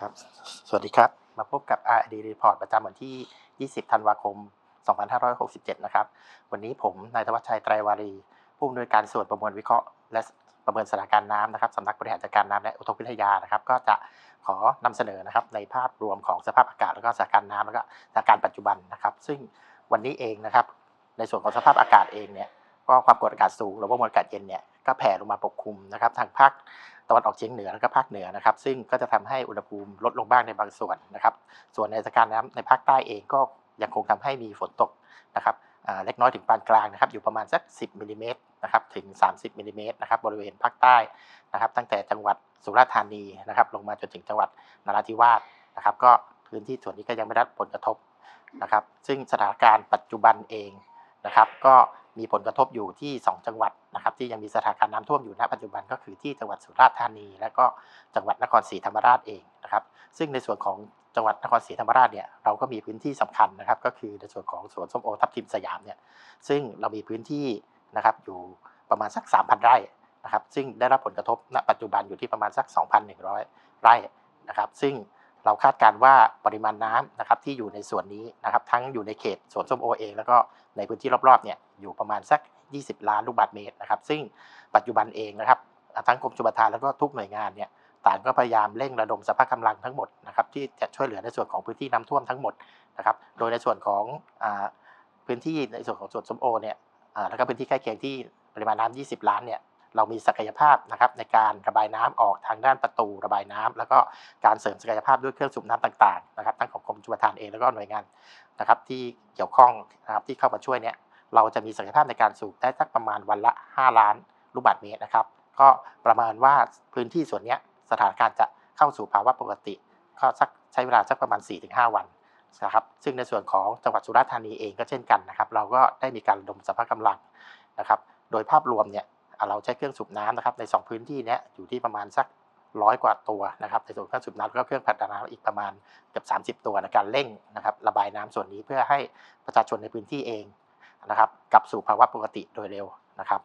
ครับสวัสดีครับ มาพบกับ RD Report ประจำวันที่ 20 ธันวาคม 2567 นะครับ วันนี้ผมนายธวัชชัยไตรวารี ผู้อำนวยการส่วนประมวลวิเคราะห์ และประเมินสถานการณ์น้ำนะครับสำนักบริหารจัดการน้ำและอุทกวิทยานะครับ ก็จะขอนำเสนอนะครับในภาพรวมของสภาพอากาศแล้วก็สถานการณ์น้ำแล้วก็สถานการณ์ปัจจุบันนะครับ ซึ่งวันนี้เองนะครับ ในส่วนของสภาพอากาศเองเนี่ยก็ความกดอากาศสูงหรือว่ามวลอากาศเย็นเนี่ย ก็แผ่ลงมาปกคลุมนะครับทางภาคตะวันออกเฉียงเหนือแล้วก็ภาคเหนือนะครับ ซึ่งก็จะทำให้อุณหภูมิลดลงบ้างในบางส่วนนะครับ ส่วนในสถานการณ์น้ำในภาคใต้เองก็ยังคงทำให้มีฝนตกนะครับเล็กน้อยถึงปานกลางนะครับอยู่ประมาณสัก 10มิลลิเมตรนะครับถึง 30มิลลิเมตรนะครับบริเวณภาคใต้นะครับตั้งแต่จังหวัดสุราษฎร์ธานีนะครับลงมาจนถึงจังหวัดนราธิวาสนะครับก็พื้นที่ส่วนนี้ก็ยังไม่ได้รับผลกระทบนะครับซึ่งสถานการณ์ปัจจุบันเองนะครับก็ มีผลกระทบอยู่ที่ 2 จังหวัดนะครับที่ยังมีสถานการณ์น้ำท่วมอยู่ณปัจจุบันก็คือที่จังหวัดสุราษฎร์ธานี และก็จังหวัดนครศรีธรรมราชเองนะครับซึ่งในส่วนของจังหวัดนครศรีธรรมราชเนี่ยเราก็มีพื้นที่สำคัญนะครับก็คือในส่วนของสวนส้มโอทับทิมสยามเนี่ยซึ่งเรามีพื้นที่นะครับอยู่ประมาณสัก 3,000 ไร่นะครับซึ่งได้รับผลกระทบณปัจจุบันอยู่ที่ประมาณสัก 2,100 ไร่นะครับซึ่ง เราคาดการณ์ว่าปริมาณน้ำนะครับที่อยู่ในส่วนนี้นะครับทั้งอยู่ในเขตสวนส้มโอเองแล้วก็ในพื้นที่รอบๆเนี่ยอยู่ประมาณสัก 20 ล้านลูกบาศก์เมตรนะครับซึ่งปัจจุบันเองนะครับทั้งกรมชลประทานแล้วก็ทุกหน่วยงานเนี่ยต่างก็พยายามเร่งระดมสภาพกำลังทั้งหมดนะครับที่จะช่วยเหลือในส่วนของพื้นที่น้ำท่วมทั้งหมดนะครับโดยในส่วนของอพื้นที่ในส่วนของสวนส้มโอเนี่ยแล้วก็พื้นที่ใกล้เคียงที่ปริมาณน้ำ20 ล้านเนี่ย เรามีศักยภาพนะครับในการระบายน้ำออกทางด้านประตูระบายน้ำแล้วก็การเสริมศักยภาพด้วยเครื่องสูบน้ำต่างๆนะครับทั้งของกรมชลประทานเองแล้วก็หน่วยงานนะครับที่เกี่ยวข้องนะครับที่เข้ามาช่วยเนี่ยเราจะมีศักยภาพในการสูบได้สักประมาณวันละ 5 ล้านลูกบาศก์เมตรนะครับ ก็ประมาณว่าพื้นที่ส่วนเนี้ยสถานการณ์จะเข้าสู่ภาวะปกติก็สักใช้เวลาสักประมาณ 4-5 วันนะครับซึ่งในส่วนของจังหวัดสุราษฎร์ธานีเองก็เช่นกันนะครับ เราก็ได้มีการดมสภาพกำลังนะครับ โดยภาพรวมเนี่ย เราใช้เครื่องสูบน้ำนะครับใน 2 พื้นที่นี้อยู่ที่ประมาณสักร้อยกว่าตัวนะครับในส่วนเครื่องสูบน้ำแล้วก็เครื่องผลักดันน้ำอีกประมาณเกือบ30 ตัวในการเร่งนะครับระบายน้ำส่วนนี้เพื่อให้ประชาชนในพื้นที่เองนะครับกลับสู่ภาวะปกติโดยเร็วนะครับ